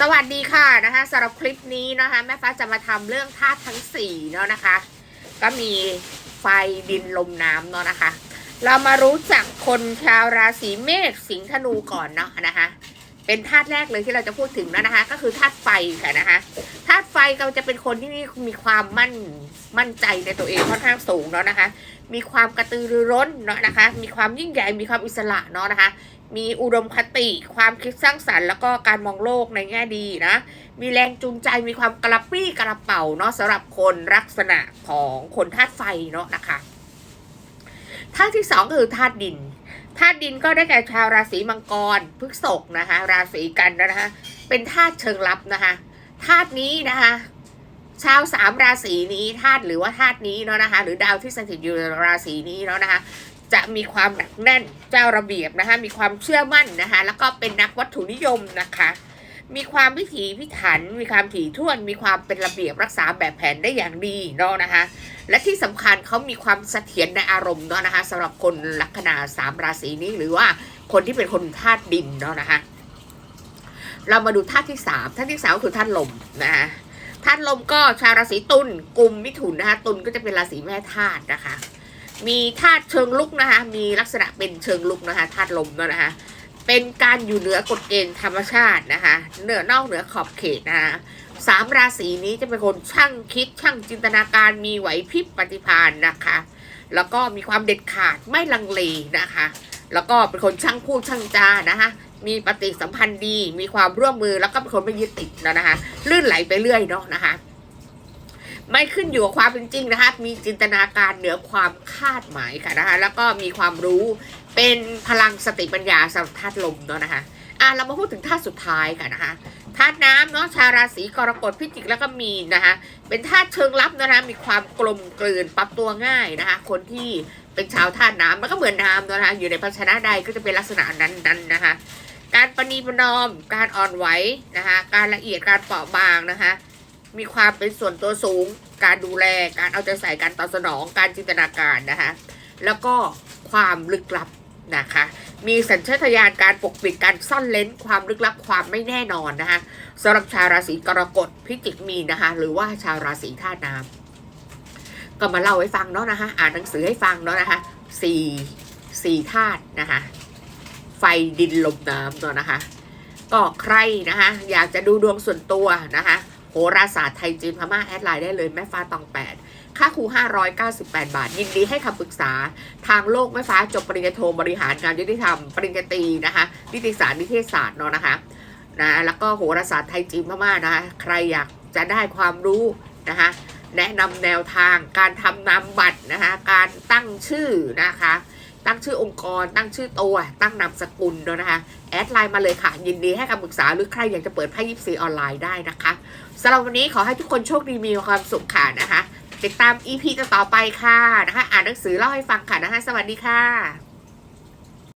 สวัสดีค่ะนะคะสำหรับคลิปนี้นะคะ แม่ฟ้าจะมาทำเรื่องธาตุทั้งสี่เนาะนะคะ ก็มีไฟดินลมน้ำเนาะนะคะ เรามารู้จักคนชาวราศีเมษสิงห์ธนูก่อนเนาะนะคะ เป็นธาตุแรกเลยที่เราจะพูดถึงแล้วนะคะ ก็คือธาตุไฟค่ะนะคะธาตุไฟเราจะเป็นคนที่มีความมั่นมั่นใจในตัวเองค่อนข้างสูงเนาะนะคะ มีความกระตือรือร้นเนาะนะคะ มีความยิ่งใหญ่มีความอิสระเนาะนะคะ มีอุดมคติ ความคิดสร้างสรรค์แล้วก็การมองโลกในแง่ดีนะ มีแรงจูงใจมีความกระปรี้กระเป๋าเนาะสำหรับคนลักษณะของคนธาตุไฟเนาะนะคะธาตุที่สองก็คือธาตุดิน ธาตุดินก็ได้แก่ชาวราศีมังกรพฤษภนะคะ ราศีกันนะคะเป็นธาตุเชิงลับนะคะธาตุนี้นะคะชาวสามราศีนี้ธาตุหรือว่าธาตุนี้เนาะนะคะ หรือดาวที่สถิตอยู่ในราศีนี้เนาะนะคะ จะมีความหนักแน่นเจ้าระเบียบนะคะ มีความเชื่อมั่นนะคะ แล้วก็เป็นนักวัตถุนิยมนะคะ มีความพิถีพิถัน มีความถี่ถ้วน มีความเป็นระเบียบรักษาแบบแผนได้อย่างดีเนาะนะคะ และที่สำคัญเขามีความเสถียรในอารมณ์เนาะนะคะสำหรับคนลัคนาสามราศีนี้หรือว่าคนที่เป็นคนธาตุดินเนาะนะคะ เรามาดูธาตุที่สามธาตุที่สามคือธาตุลมนะคะธาตุลมก็ชาวราศีตุลกุมมิถุนนะคะตุลก็จะเป็นราศีแม่ธาตุนะคะ มีธาตุเชิงลุกนะคะ มีลักษณะเป็นเชิงลุกนะคะธาตุลมเนอะนะคะ เป็นการอยู่เหนือกฎเกณฑ์ธรรมชาตินะคะ เหนือนอกเหนือขอบเขตนะคะสามราศีนี้จะเป็นคนช่างคิดช่างจินตนาการมีไหวพริบปฏิภาณนะคะ แล้วก็มีความเด็ดขาดไม่ลังเลนะคะ แล้วก็เป็นคนช่างพูดช่างจานะคะมีปฏิสัมพันธ์ดี มีความร่วมมือแล้วก็เป็นคนไม่ยึดติดแล้วนะคะ ลื่นไหลไปเรื่อยเนาะนะคะ ไม่ขึ้นอยู่กับความเป็นจริงนะคะ มีจินตนาการเหนือความคาดหมายค่ะนะคะ แล้วก็มีความรู้ เป็นพลังสติปัญญาสำหรับธาตุลมเนาะนะคะอะเรามาพูดถึงธาตุสุดท้ายค่ะนะคะธาตุน้ำเนาะชาวราศีกรกฎพิจิกแล้วก็มีนนะคะ เป็นธาตุเชิงลับนะคะมีความกลมกลืนปรับตัวง่ายนะคะ คนที่เป็นชาวธาตุน้ำมันก็เหมือนน้ำเนอะนะคะ อยู่ในภาชนะใดก็จะเป็นลักษณะนั้นๆนะคะ การประนีประนอม การอ่อนไหวนะคะ การละเอียดการเปราะบางนะคะ มีความเป็นส่วนตัวสูง การดูแลการเอาใจใส่การตอบสนอง การจินตนาการนะคะ แล้วก็ความลึกลับ นะคะ มีสัญชาตญาณการปกปิดการซ่อนเลนความลึกลับความไม่แน่นอนนะคะสำหรับชาวราศีกรกฎพิจิกมีนะคะ หรือว่าชาวราศีธาตุน้ำก็มาเล่าให้ฟังเนาะนะคะอ่านหนังสือให้ฟังเนาะนะคะสี่สี่ธาตุนะคะ ไฟดินลมน้ำเนาะนะคะ ก็ใครนะคะ อยากจะดูดวงส่วนตัวนะคะ หราศาสตร์ไทยจีนพม่าแอดไลน์ได้เลยแม่ฟ้าตองแปดค่าครู 598 บาท ยินดีให้คำปรึกษา ทางโลกแม่ฟ้าจบปริญญาโทบริหารงานยุติธรรม ปริญญาตรีนะคะ นิติศาสตร์นิเทศศาสตร์เนาะนะคะนะแล้วก็โหราศาสตร์ไทยจีนพม่านะคะ ใครอยากจะได้ความรู้นะคะ แนะนำแนวทางการทำนามบัตรนะคะ การตั้งชื่อนะคะ ตั้งชื่อองค์กร ตั้งชื่อตัว ตั้งนามสกุลด้วยนะคะ แอดไลน์มาเลยค่ะ ยินดีให้คำปรึกษาหรือใครอยากจะเปิดไพ่ยิปซีออนไลน์ได้นะคะสำหรับวันนี้ขอให้ทุกคนโชคดีมีความสุขค่ะนะคะ ติดตาม EP ต่อไปค่ะนะคะ อ่านหนังสือเล่าให้ฟังค่ะนะคะ สวัสดีค่ะ